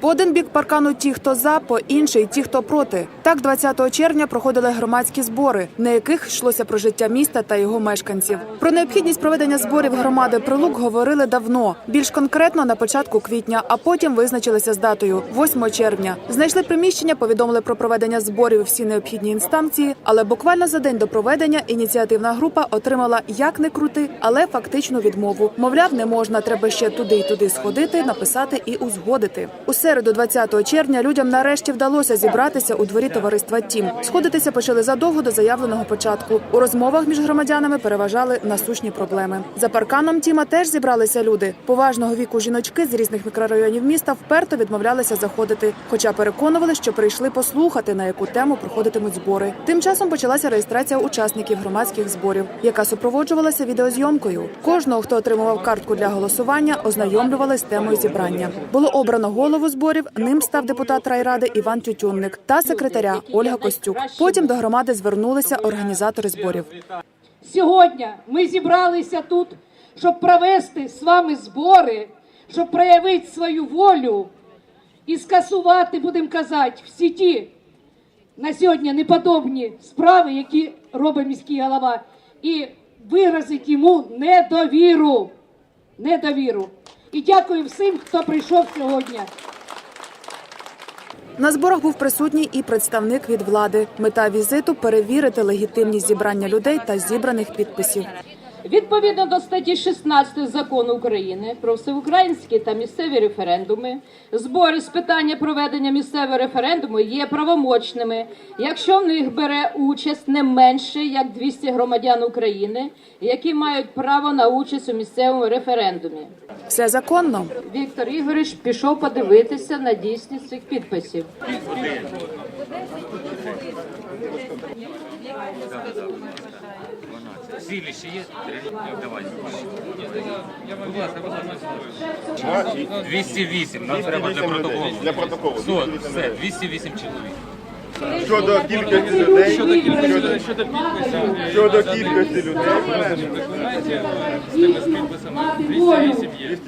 По один бік паркану ті, хто за, по інший ті, хто проти. Так, 20 червня проходили громадські збори, на яких йшлося про життя міста та його мешканців. Про необхідність проведення зборів громади Прилук говорили давно, більш конкретно на початку квітня, а потім визначилися з датою 8 червня. Знайшли приміщення, повідомили про проведення зборів всі необхідні інстанції, але буквально за день до проведення ініціативна група отримала як не крути, але фактичну відмову. Мовляв, не можна, треба ще туди й туди сходити, написати і узгодити. У середу, 20 червня, людям нарешті вдалося зібратися у дворі товариства Тім. Сходитися почали задовго до заявленого початку. У розмовах між громадянами переважали насущні проблеми. За парканом Тіма теж зібралися люди. Поважного віку жіночки з різних мікрорайонів міста вперто відмовлялися заходити, хоча переконували, що прийшли послухати, на яку тему проходитимуть збори. Тим часом почалася реєстрація учасників громадських зборів, яка супроводжувалася відеозйомкою. Кожного, хто отримував картку для голосування, ознайомлювали з темою зібрання. Було обрано голову зборів. Ним став депутат райради Іван Тютюнник та секретаря Ольга Костюк. Потім до громади звернулися організатори зборів. Сьогодні ми зібралися тут, щоб провести з вами збори, щоб проявити свою волю і скасувати, будемо казати, всі ті на сьогодні неподобні справи, які робить міський голова, і виразити йому недовіру. Недовіру. І дякую всім, хто прийшов сьогодні. На зборах був присутній і представник від влади. Мета візиту перевірити легітимність зібрання людей та зібраних підписів. Відповідно до статті 16 закону України про всеукраїнські та місцеві референдуми, збори з питання проведення місцевого референдуму є правомочними, якщо в них бере участь не менше як 200 громадян України, які мають право на участь у місцевому референдумі. Все законно. Віктор Ігорович пішов подивитися на дійсність цих підписів. Сілі ще є? Давай. Будь ласка, будь ласка. 208, нам треба для протоколу. Для протоколу. Все, 208 чоловік. Щодо кількості людей, Щодо кількості, щодо щодо кількості людей, з тими з підписами 208 є.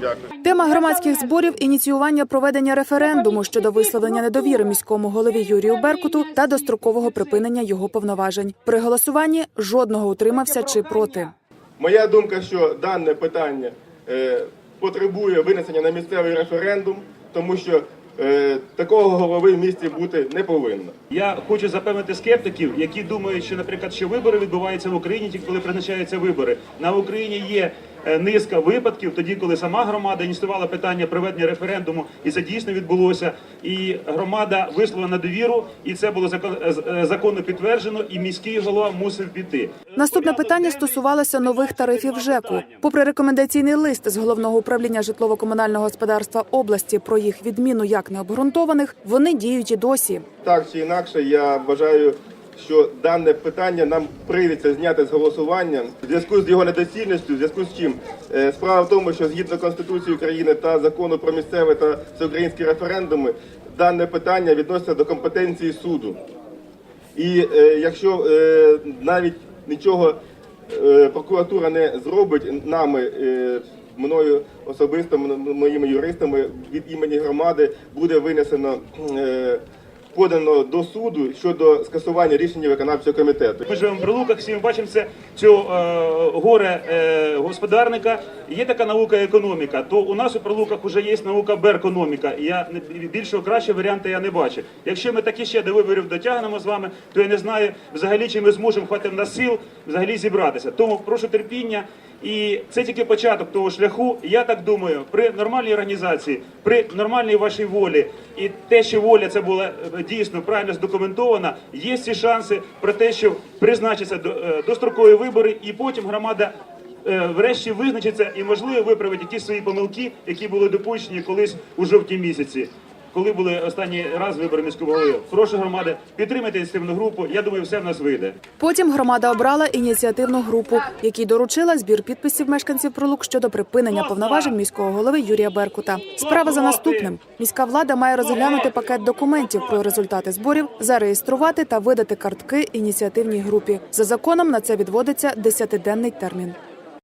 дякую. Тема громадських зборів ініціювання проведення референдуму щодо висловлення недовіри міському голові Юрію Беркуту та дострокового припинення його повноважень. При голосуванні жодного утримався чи проти. Моя думка, що дане питання е, потребує винесення на місцевий референдум, тому що такого голови в місті бути не повинно. Я хочу запевнити скептиків, які думають, що, наприклад, що вибори відбуваються в Україні тільки коли призначаються вибори. На Україні є е, низка випадків, тоді, коли сама громада ініціювала питання проведення референдуму, і це дійсно відбулося. І громада висловила на довіру, і це було е, е, законно підтверджено. І міський голова мусив піти. Наступне питання стосувалося нових тарифів ЖЕКу. Попри рекомендаційний лист з головного управління житлово-комунального господарства області про їх відміну як необґрунтованих, вони діють і досі. Так чи інакше, я вважаю, що дане питання нам прийдеться зняти з голосування в зв'язку з його недоцільністю, в зв'язку з чим Е, справа в тому, що згідно Конституції України та закону про місцеве та всеукраїнські референдуми, дане питання відноситься до компетенції суду. І е, якщо е, навіть нічого е, прокуратура не зробить нами, е, мною особисто, моїми юристами від імені громади, буде винесено е, подано до суду щодо скасування рішення виконавчого комітету. Ми живемо в Прилуках, всі ми бачимо цього е, горе е, господарника. Є така наука економіка. То у нас у Прилуках вже є наука беркономіка. І Я більшого кращого варіанту я не бачу. Якщо ми такі ще до виборів дотягнемо з вами, то я не знаю взагалі, чи ми зможемо хватить на сил взагалі зібратися. Тому прошу терпіння. І це тільки початок того шляху. Я так думаю, при нормальній організації, при нормальній вашій волі, і те, що воля це була е, дійсно правильно здокументована, є всі шанси про те, що призначаться е, дострокові вибори, і потім громада. е, Врешті визначиться і можливо виправить ті свої помилки, які були допущені колись у жовтні місяці, коли були останній раз вибори міського голови. Прошу громади, підтримайте ініціативну групу. Я думаю, все в нас вийде. Потім громада обрала ініціативну групу, якій доручила збір підписів мешканців Прилук щодо припинення повноважень міського голови Юрія Беркута. Справа за наступним: міська влада має розглянути пакет документів про результати зборів, зареєструвати та видати картки ініціативній групі. За законом на це відводиться 10-денний термін.